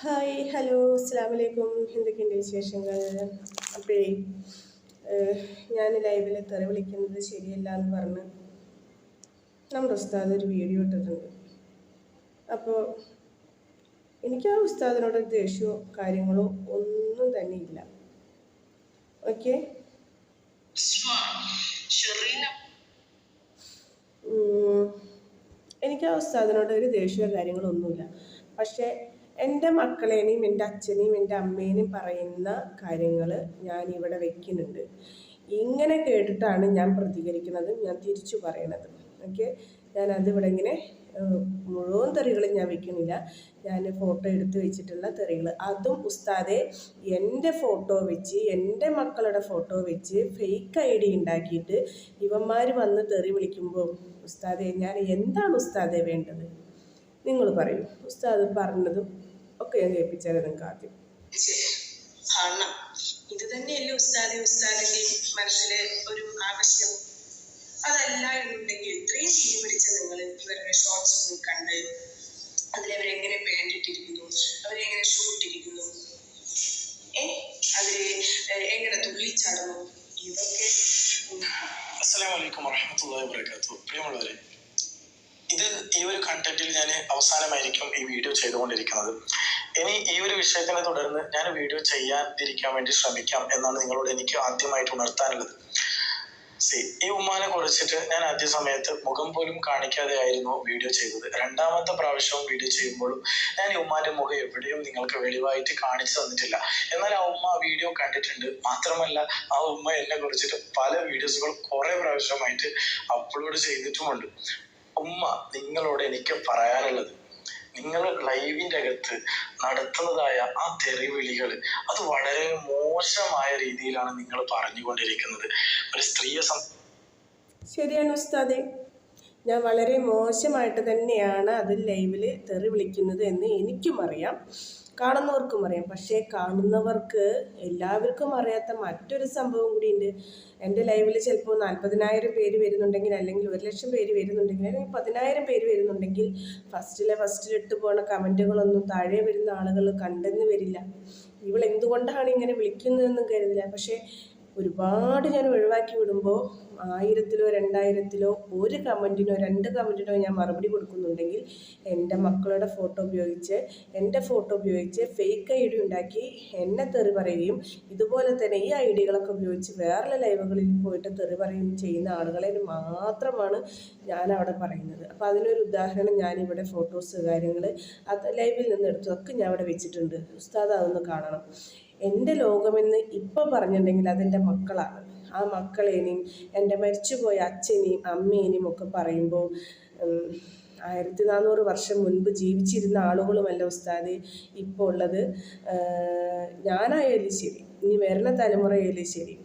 Hi hello അസ്സാം വലൈക്കും എന്തൊക്കെയുണ്ട് വിശേഷങ്ങൾ? അപ്പോഴേ ഞാൻ ലൈവിൽ തെറി വിളിക്കുന്നത് ശരിയല്ല എന്ന് പറഞ്ഞ് നമ്മുടെ ഉസ്താദ് ഒരു വീഡിയോ ഇട്ടിട്ടുണ്ട്. അപ്പോൾ എനിക്ക് ആ ഉസ്താദിനോട് ദേഷ്യമോ കാര്യങ്ങളോ ഒന്നും തന്നെ ഇല്ല. ഓക്കെ എനിക്ക് ആ ഉസ്താദിനോട് ഒരു ദേഷ്യമോ കാര്യങ്ങളോ ഒന്നുമില്ല. പക്ഷേ എന്റെ മക്കളേനെയും എന്റെ അച്ഛനെയും എന്റെ അമ്മേനെയും പറയുന്ന കാര്യങ്ങൾ ഞാൻ ഇവിടെ വെക്കുന്നുണ്ട്. ഇങ്ങനെ കേട്ടിട്ടാണ് ഞാൻ പ്രതികരിക്കുന്നത് ഞാൻ തിരിച്ചു പറയണത്. ഓക്കെ? ഞാൻ അതിവിടെ ഇങ്ങനെ മുഴുവൻ തെറികൾ ഞാൻ വെക്കുന്നില്ല. ഞാൻ ഫോട്ടോ എടുത്ത് വെച്ചിട്ടുള്ള തെറികൾ. അതും ഉസ്താദെ എന്റെ ഫോട്ടോ വെച്ച് എന്റെ മക്കളുടെ ഫോട്ടോ വെച്ച് ഫേക്ക് ഐ ഡി ഉണ്ടാക്കിയിട്ട് ഇവന്മാർ വന്ന് തെറി വിളിക്കുമ്പോൾ ഉസ്താദെ ഞാൻ എന്താണ് ഉസ്താദെ വേണ്ടത്? നിങ്ങൾ പറയൂ. ഉസ്താദ് പറഞ്ഞതും ഒക്കെ ഞാൻ കേൾപ്പിച്ചാൽ നിങ്ങൾക്ക് ആദ്യം ഇത് തന്നെയല്ലേ ഉസ്താദി ഉസ്താദിന്റെ മനസ്സിലെ ഒരു ആവശ്യം. അതല്ല എന്നുണ്ടെങ്കിൽ ഇത്രയും തീ പിടിച്ച നിങ്ങൾ ഇവരുടെ ഷോർട്സ് കണ്ട് അതിലവരെങ്ങനെ പേണ്ടിട്ടിരിക്കുന്നു അവസാനമായിരിക്കും ഈ വീഡിയോ ചെയ്തുകൊണ്ടിരിക്കുന്നത്. ഇനി ഈ ഒരു വിഷയത്തിനെ തുടർന്ന് ഞാൻ വീഡിയോ ചെയ്യാതിരിക്കാൻ വേണ്ടി ശ്രമിക്കാം എന്നാണ് നിങ്ങളോട് എനിക്ക് ആദ്യമായിട്ട് ഉണർത്താനുള്ളത്. സി ഈ ഉമ്മാനെ കുറിച്ചിട്ട് ഞാൻ ആദ്യ സമയത്ത് മുഖം പോലും കാണിക്കാതെ ആയിരുന്നു വീഡിയോ ചെയ്തത്. രണ്ടാമത്തെ പ്രാവശ്യവും വീഡിയോ ചെയ്യുമ്പോഴും ഞാൻ ഈ ഉമ്മാന്റെ മുഖം എവിടെയും നിങ്ങൾക്ക് വെളിവായിട്ട് കാണിച്ചു തന്നിട്ടില്ല. എന്നാൽ ആ ഉമ്മ വീഡിയോ കണ്ടിട്ടുണ്ട്. മാത്രമല്ല ആ ഉമ്മ എന്നെ കുറിച്ചിട്ട് പല വീഡിയോസുകൾ കുറെ പ്രാവശ്യമായിട്ട് അപ്ലോഡ് ചെയ്തിട്ടുമുണ്ട്. ഉമ്മ നിങ്ങളോട് എനിക്ക് പറയാനുള്ളത്. നിങ്ങൾ ലൈവിന്റെ അകത്ത് നടത്തുന്നതായ ആ തെറിവിളികൾ അത് വളരെ മോശമായ രീതിയിലാണ് നിങ്ങൾ പറഞ്ഞുകൊണ്ടിരിക്കുന്നത്. ഒരു സ്ത്രീയെ ശരിയാണ് ഉസ്താദേ. ഞാൻ വളരെ മോശമായിട്ട് തന്നെയാണ് അത് ലൈവിൽ തെറി വിളിക്കുന്നത് എന്ന് എനിക്കും അറിയാം. കാണുന്നവർക്കും അറിയാം. പക്ഷേ കാണുന്നവർക്ക് എല്ലാവർക്കും അറിയാത്ത മറ്റൊരു സംഭവം കൂടിയുണ്ട്. എന്റെ ലൈവിൽ ചിലപ്പോൾ നാൽപ്പതിനായിരം പേര് വരുന്നുണ്ടെങ്കിൽ അല്ലെങ്കിൽ ഒരു ലക്ഷം പേര് വരുന്നുണ്ടെങ്കിൽ അല്ലെങ്കിൽ പതിനായിരം പേര് വരുന്നുണ്ടെങ്കിൽ ഫസ്റ്റിലെ ഫസ്റ്റിൽ ഇട്ട് പോകുന്ന കമന്റുകളൊന്നും താഴെ വരുന്ന ആളുകൾ കണ്ടെന്ന് വരില്ല. ഇവൾ എന്തുകൊണ്ടാണ് ഇങ്ങനെ വിളിക്കുന്നതെന്നും കരുതില്ല. പക്ഷേ ഒരുപാട് ഞാൻ ഒഴിവാക്കി വിടുമ്പോൾ ആയിരത്തിലോ രണ്ടായിരത്തിലോ ഒരു കമന്റിനോ രണ്ട് കമന്റിനോ ഞാൻ മറുപടി കൊടുക്കുന്നുണ്ടെങ്കിൽ എന്റെ മക്കളുടെ ഫോട്ടോ ഉപയോഗിച്ച് എന്റെ ഫോട്ടോ ഉപയോഗിച്ച് ഫേക്ക് ഐ ഡി ഉണ്ടാക്കി എന്നെ തെറി പറയുകയും ഇതുപോലെ തന്നെ ഈ ഐ ഡികളൊക്കെ ഉപയോഗിച്ച് വേറെ ലൈവുകളിൽ പോയിട്ട് തെറി പറയുകയും ചെയ്യുന്ന ആളുകളെ മാത്രമാണ് ഞാൻ അവിടെ പറയുന്നത്. അപ്പോൾ അതിനൊരു ഉദാഹരണം ഞാനിവിടെ ഫോട്ടോസ് കാര്യങ്ങൾ അത് ലൈവിൽ നിന്ന് എടുത്തതൊക്കെ ഞാൻ അവിടെ വെച്ചിട്ടുണ്ട്. ഉസ്താദ് അതൊന്ന് കാണണം. എന്റെ ലോകമെന്ന് ഇപ്പം പറഞ്ഞിട്ടുണ്ടെങ്കിൽ അതെന്റെ മക്കളാണ്. ആ മക്കളേനെയും എന്റെ മരിച്ചുപോയ അച്ഛനെയും അമ്മേനെയും ഒക്കെ പറയുമ്പോൾ ആയിരത്തി നാനൂറ് വർഷം മുൻപ് ജീവിച്ചിരുന്ന ആളുകളുമല്ല ഉസ്താദ് ഇപ്പോൾ ഉള്ളത്. ഞാനായാലും ശരി ഇനി വരുന്ന തലമുറയായാലും ശരി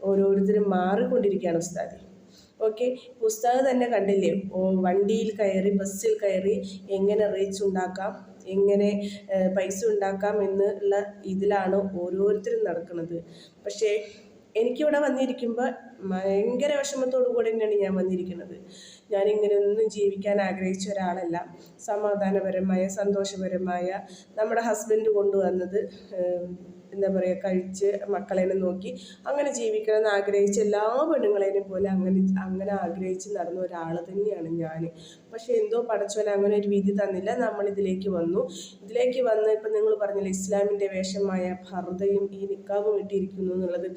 ഓരോരുത്തരും മാറിക്കൊണ്ടിരിക്കുകയാണ് ഉസ്താദ്. ഓക്കെ പുസ്തകം തന്നെ കണ്ടില്ലേ ഓ വണ്ടിയിൽ കയറി ബസ്സിൽ കയറി എങ്ങനെ റീച്ച് ഉണ്ടാക്കാം? എങ്ങനെ പൈസ ഉണ്ടാക്കാം എന്നുള്ള ഇതിലാണ് ഓരോരുത്തരും നടക്കുന്നത്. പക്ഷേ എനിക്കിവിടെ വന്നിരിക്കുമ്പോൾ ഭയങ്കര വിഷമത്തോടു കൂടി തന്നെയാണ് ഞാൻ വന്നിരിക്കുന്നത്. ഞാനിങ്ങനെ ഒന്നും ജീവിക്കാൻ ആഗ്രഹിച്ച ഒരാളല്ല. സമാധാനപരമായ സന്തോഷപരമായ നമ്മുടെ ഹസ്ബൻഡ് കൊണ്ടുവന്നത് എന്താ പറയുക കഴിച്ച് മക്കളേനെ നോക്കി അങ്ങനെ ജീവിക്കണം എന്ന് ആഗ്രഹിച്ച എല്ലാ പെണ്ണുങ്ങളെയും പോലെ അങ്ങനെ അങ്ങനെ ആഗ്രഹിച്ച് നടന്ന ഒരാൾ തന്നെയാണ് ഞാൻ പക്ഷേ എന്തോ പടച്ചോൻ അങ്ങനെ ഒരു വിധി തന്നില്ല. നമ്മൾ ഇതിലേക്ക് വന്നു. ഇതിലേക്ക് വന്ന് ഇപ്പം നിങ്ങൾ പറഞ്ഞില്ല ഇസ്ലാമിന്റെ വേഷമായ ഭർദയും ഈ നിക്കാവും ഇട്ടിരിക്കുന്നു എന്നുള്ളത്.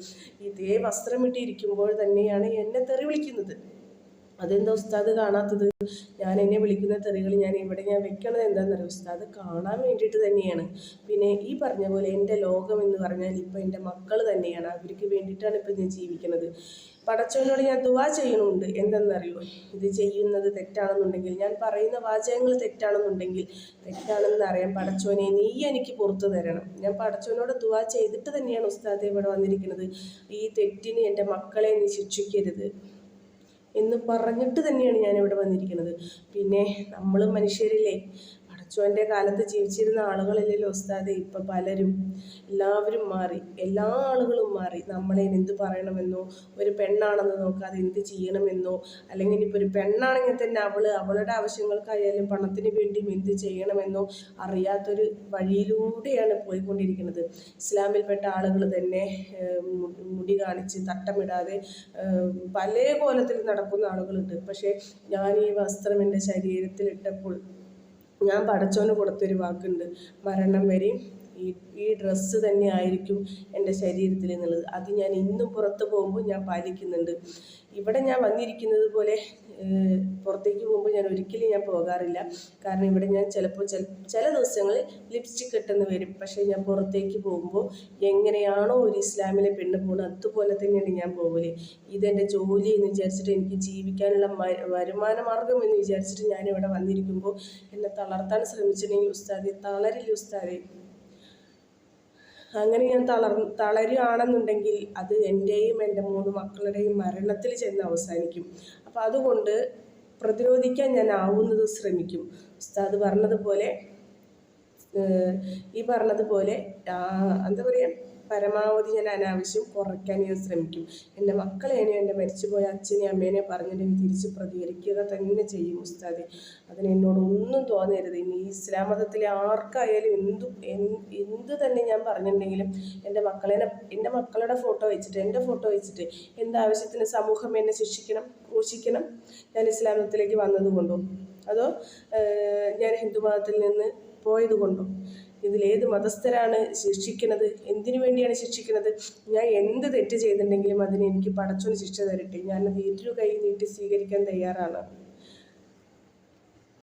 ഇതേ വസ്ത്രം ഇട്ടിരിക്കുമ്പോൾ തന്നെയാണ് എന്നെ തെറി വിളിക്കുന്നത്. അതെന്താ ഉസ്താദ് കാണാത്തത്? ഞാൻ എന്നെ വിളിക്കുന്ന തെറികൾ ഞാൻ ഇവിടെ ഞാൻ വെക്കണത് എന്താണെന്നറിയാം ഉസ്താദ് കാണാൻ വേണ്ടിയിട്ട് തന്നെയാണ്. പിന്നെ ഈ പറഞ്ഞ പോലെ എന്റെ ലോകം എന്ന് പറഞ്ഞാൽ ഇപ്പം എന്റെ മക്കൾ തന്നെയാണ്. അവർക്ക് വേണ്ടിയിട്ടാണ് ഇപ്പം ഞാൻ ജീവിക്കുന്നത്. പടച്ചവനോട് ഞാൻ ദുവാ ചെയ്യണമുണ്ട് എന്തെന്നറിയോ? ഇത് ചെയ്യുന്നത് തെറ്റാണെന്നുണ്ടെങ്കിൽ ഞാൻ പറയുന്ന വാചകങ്ങൾ തെറ്റാണെന്നുണ്ടെങ്കിൽ തെറ്റാണെന്ന് അറിയാൻ പടച്ചോനെ നീ എനിക്ക് പുറത്തു തരണം. ഞാൻ പടച്ചോനോട് ദുവാ ചെയ്തിട്ട് തന്നെയാണ് ഉസ്താദ് ഇവിടെ വന്നിരിക്കുന്നത്. ഈ തെറ്റിന് എന്റെ മക്കളെ നീ ശിക്ഷിക്കരുത്. എന്ന് പറഞ്ഞിട്ട് തന്നെയാണ് ഞാൻ ഇവിടെ വന്നിരിക്കുന്നത്. പിന്നെ നമ്മൾ മനുഷ്യരില്ലേ? പഠിച്ചോന്റെ കാലത്ത് ജീവിച്ചിരുന്ന ആളുകളില്ലല്ലോ ഉസ്താദെ. ഇപ്പം പലരും എല്ലാവരും മാറി എല്ലാ ആളുകളും മാറി. നമ്മളെ എന്ത് പറയണമെന്നോ ഒരു പെണ്ണാണെന്ന് നോക്കാതെ എന്ത് ചെയ്യണമെന്നോ അല്ലെങ്കിൽ ഇനിയിപ്പോൾ ഒരു പെണ്ണാണെങ്കിൽ തന്നെ അവൾ അവളുടെ ആവശ്യങ്ങൾക്കായാലും പണത്തിന് വേണ്ടിയും എന്ത് ചെയ്യണമെന്നോ അറിയാത്തൊരു വഴിയിലൂടെയാണ് പോയിക്കൊണ്ടിരിക്കുന്നത്. ഇസ്ലാമിൽപ്പെട്ട ആളുകൾ തന്നെ മുടി കാണിച്ച് തട്ടമിടാതെ പല കോലത്തിൽ നടക്കുന്ന ആളുകളുണ്ട്. പക്ഷേ ഞാൻ ഈ വസ്ത്രം എന്റെ ശരീരത്തിൽ ഇട്ടപ്പോൾ ഞാൻ പടച്ചോന് കൊടുത്തൊരു വാക്കുണ്ട്. മരണം വരെയും ഈ ഈ ഡ്രസ്സ് തന്നെ ആയിരിക്കും എന്റെ ശരീരത്തിൽ എന്നുള്ളത്. അത് ഞാൻ ഇന്നും പുറത്ത് പോകുമ്പോൾ ഞാൻ പാലിക്കുന്നുണ്ട്. ഇവിടെ ഞാൻ വന്നിരിക്കുന്നത് പോലെ പുറത്തേക്ക് പോകുമ്പോൾ ഞാൻ ഒരിക്കലും ഞാൻ പോകാറില്ല. കാരണം ഇവിടെ ഞാൻ ചിലപ്പോൾ ചില ചില ദിവസങ്ങളിൽ ലിപ്സ്റ്റിക് ഇട്ടെന്ന് വരും. പക്ഷേ ഞാൻ പുറത്തേക്ക് പോകുമ്പോൾ എങ്ങനെയാണോ ഒരു ഇസ്ലാമിലെ പെണ്ണ് പോകുന്നത് അതുപോലെ തന്നെയാണ് ഞാൻ പോകൽ ഇതെന്റെ ജോലി എന്ന് വിചാരിച്ചിട്ട് എനിക്ക് ജീവിക്കാനുള്ള വരുമാന മാർഗം എന്ന് വിചാരിച്ചിട്ട് ഞാൻ ഇവിടെ വന്നിരിക്കുമ്പോൾ എന്നെ തളർത്താൻ ശ്രമിച്ചിട്ടുണ്ടെങ്കിൽ ഉസ്താദി തളരില്ല ഉസ്താദെ? അങ്ങനെ ഞാൻ തളർ തളരുകയാണെന്നുണ്ടെങ്കിൽ അത് എന്റെയും എന്റെ മൂന്ന് മക്കളുടെയും മരണത്തിൽ ചെന്ന് അവസാനിക്കും. അപ്പോൾ അതുകൊണ്ട് പ്രതിരോധിക്കാൻ ഞാൻ ആവുന്നത് ശ്രമിക്കും. ഉസ്താദ് പറഞ്ഞതുപോലെ ഈ പറഞ്ഞതുപോലെ എന്താ പറയുക പരമാവധി ഞാൻ അനാവശ്യം കുറയ്ക്കാൻ ഞാൻ ശ്രമിക്കും. എന്റെ മക്കളെയോ എന്റെ മരിച്ചുപോയ അച്ഛനെ അമ്മേനെ പറഞ്ഞിട്ടുണ്ടെങ്കിൽ തിരിച്ച് പ്രതികരിക്കുക തന്നെ ചെയ്യും ഉസ്താദെ. അതിന് ഒന്നും തോന്നരുത്. ഇനി ഇസ്ലാം മതത്തിലെ ആർക്കായാലും എന്തു എന്ത് തന്നെ ഞാൻ പറഞ്ഞിട്ടുണ്ടെങ്കിലും എന്റെ മക്കളെ എന്റെ മക്കളുടെ ഫോട്ടോ വെച്ചിട്ട് എന്റെ ഫോട്ടോ വെച്ചിട്ട് എന്താവശ്യത്തിന് സമൂഹം എന്നെ ശിക്ഷിക്കണം ക്രൂശിക്കണം ഞാൻ ഇസ്ലാം മതത്തിലേക്ക് വന്നത് അതോ ഞാൻ ഹിന്ദു മതത്തിൽ നിന്ന് പോയത് കൊണ്ടോ ഇതിലേത് മതസ്ഥരാണ് ശിക്ഷിക്കുന്നത്? എന്തിനു വേണ്ടിയാണ് ശിക്ഷിക്കുന്നത്? ഞാൻ എന്ത് തെറ്റ് ചെയ്തിട്ടുണ്ടെങ്കിലും അതിന് എനിക്ക് പടച്ചോന് ശിക്ഷ തരട്ടെ. ഞാനത് ഇരു കൈ നീട്ടി സ്വീകരിക്കാൻ തയ്യാറാണ്.